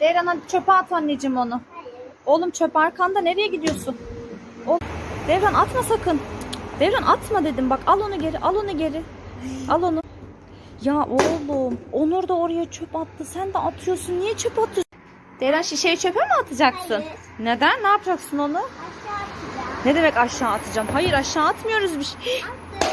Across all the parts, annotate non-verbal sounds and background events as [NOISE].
Devran hadi çöpe at anneciğim onu. Oğlum çöp arkanda nereye gidiyorsun? Oğlum, Devran atma sakın. Devran atma dedim bak al onu geri al onu geri. Al onu. Ya oğlum Onur da oraya çöp attı. Sen de atıyorsun. Niye çöp atıyorsun? Devran şişeyi çöpe mi atacaksın? Hayır. Neden? Ne yapacaksın onu? Aşağı atacağım. Ne demek aşağı atacağım? Hayır aşağı atmıyoruz bir şey. Attım.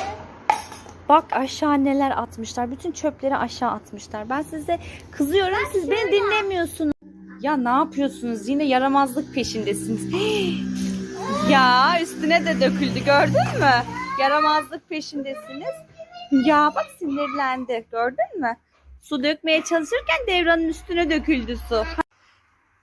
Bak aşağı neler atmışlar. Bütün çöpleri aşağı atmışlar. Ben size kızıyorum. Siz beni dinlemiyorsunuz. Ya ne yapıyorsunuz? Yine yaramazlık peşindesiniz. [GASPS] ya üstüne de döküldü gördün mü? Yaramazlık peşindesiniz. Ya bak sinirlendi. Gördün mü? Su dökmeye çalışırken devranın üstüne döküldü su.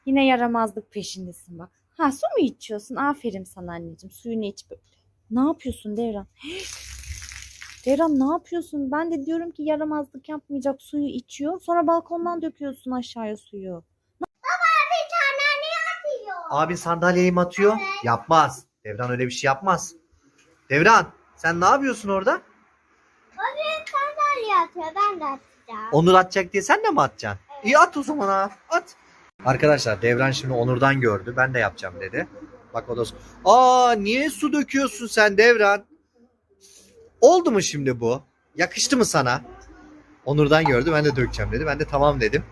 Yine yaramazlık peşindesin bak. Ha su mu içiyorsun? Aferin sana anneciğim. Suyunu iç böyle. Ne yapıyorsun Devran? [GASPS] Devran ne yapıyorsun? Ben de diyorum ki yaramazlık yapmayacak suyu içiyor. Sonra balkondan döküyorsun aşağıya suyu. Bir tane ne atıyor? Abin sandalyeyi mi atıyor? Yapmaz. Devran öyle bir şey yapmaz. Devran sen ne yapıyorsun orada? O bir sandalye atıyor. Ben de atacağım. Onur atacak diye sen de mi atacaksın? İyi at o zaman ha. At. Arkadaşlar Devran şimdi Onur'dan gördü. Ben de yapacağım dedi. Bak o da Aa niye su döküyorsun sen Devran? Oldu mu şimdi bu? Yakıştı mı sana? Onur'dan gördü ben de dökeceğim dedi. Ben de tamam dedim.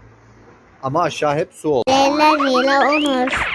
Ama aşağı hep su oldu. Devler Mila Onur.